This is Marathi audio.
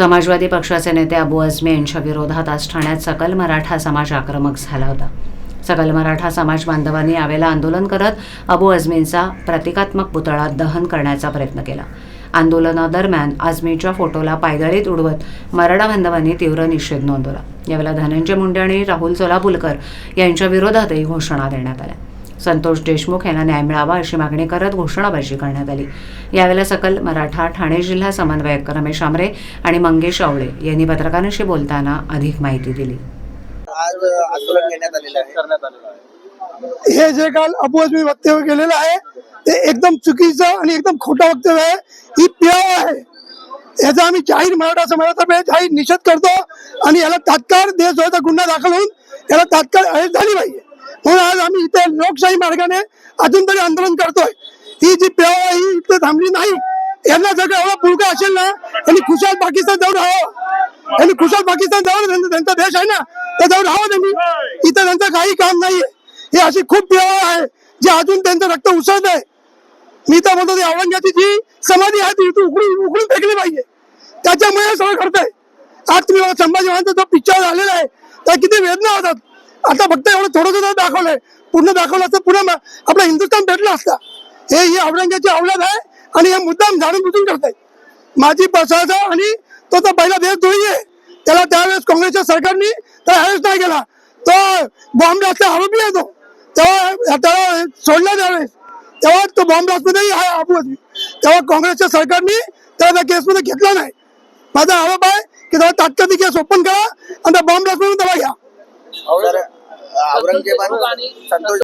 समाजवादी पक्षाचे नेते अबू अजमे यांच्या विरोधात आज ठाण्यात सकल मराठा समाज आक्रमक झाला होता. सकल मराठा समाज बांधवांनी यावेळेला आंदोलन करत अबू अजमींचा प्रतिकात्मक पुतळा दहन करण्याचा प्रयत्न केला. आंदोलनादरम्यान आझमीच्या फोटोला पायदळीत उडवत मराठा बांधवांनी तीव्र निषेध नोंदवला. यावेळेला धनंजय मुंडे आणि राहुल सोलापूलकर यांच्या विरोधातही घोषणा देण्यात आल्या. संतोष देशमुख यांना न्याय मिळावा अशी मागणी करत घोषणाबाजी करण्यात आली. यावेळेला सकल मराठा ठाणे जिल्हा समन्वयक रमेश आमरे आणि मंगेश आवळे यांनी पत्रकारांशी बोलताना अधिक माहिती दिली. आज आंदोलन घेण्यात आलेलं आहे. करण्यात आलेला आहे. हे जे काल अपवाद वक्तव्य केलेलं आहे ते एकदम चुकीचं आणि एकदम खोटं वक्तव्य आहे. ही पियाव आहे. याचा आम्ही जाहीर मराठा समाजातर्फे जाहीर निषेध करतो आणि याला तात्काळ देशद्रोहाचा गुन्हा दाखल होऊन याला तात्काळ अरेस्ट झाली पाहिजे. म्हणून आज आम्ही इथे लोकशाही मार्गाने अजून तरी आंदोलन करतोय. ही जी पियाव आहे ही इथे थांबली नाही. यांना जर का एवढा पुळका असेल ना त्यांनी खुशाल पाकिस्तान जाऊन राहावं. त्यांनी खुशाल पाकिस्तान जाऊन त्यांचा देश आहे ना तर जाऊन राहावं त्यांनी. इथं त्यांचं काही काम नाहीये. हे अशी खूप पियाव आहे जे अजून त्यांचं रक्त उसळत आहे. मी तर म्हणतो ती औरंगाची जी समाधी आहे ती इथून उकळून उकळून फेकली पाहिजे. त्याच्यामुळे सगळं घडतंय. आज तुम्ही संभाजी महाराजांचा जो पिक्चर झालेला आहे त्या किती वेदना होतात. आता फक्त एवढं थोडं थोडं दाखवलंय पूर्ण दाखवलं असतं पूर्ण आपला आपलं हिंदुस्थान भेटला असता. हे ही औरंगाची औलाद आहे आणि हे मुद्दाम झाडून बुजून करताय. माझी पसाचा आणि तो तर पहिला देश देशद्रोही आहे. त्याला त्यावेळेस काँग्रेसच्या सरकारने त्याला अरेस्ट नाही केला. तो बॉम्ब ब्लास्टचा आरोपी आहे तो. तेव्हा त्याला सोडला त्यावेळेस. तेव्हा तो बॉम्ब ब्लास्टमध्येही आहे अबू तेव्हा काँग्रेसच्या सरकारने त्याला केसमध्ये घेतला नाही. माझा आरोप आहे की त्याला तात्काळ ती केस ओपन करा आणि त्या बॉम्ब ब्लास्टमधून त्याला घ्या. औरंगजेबान संतोष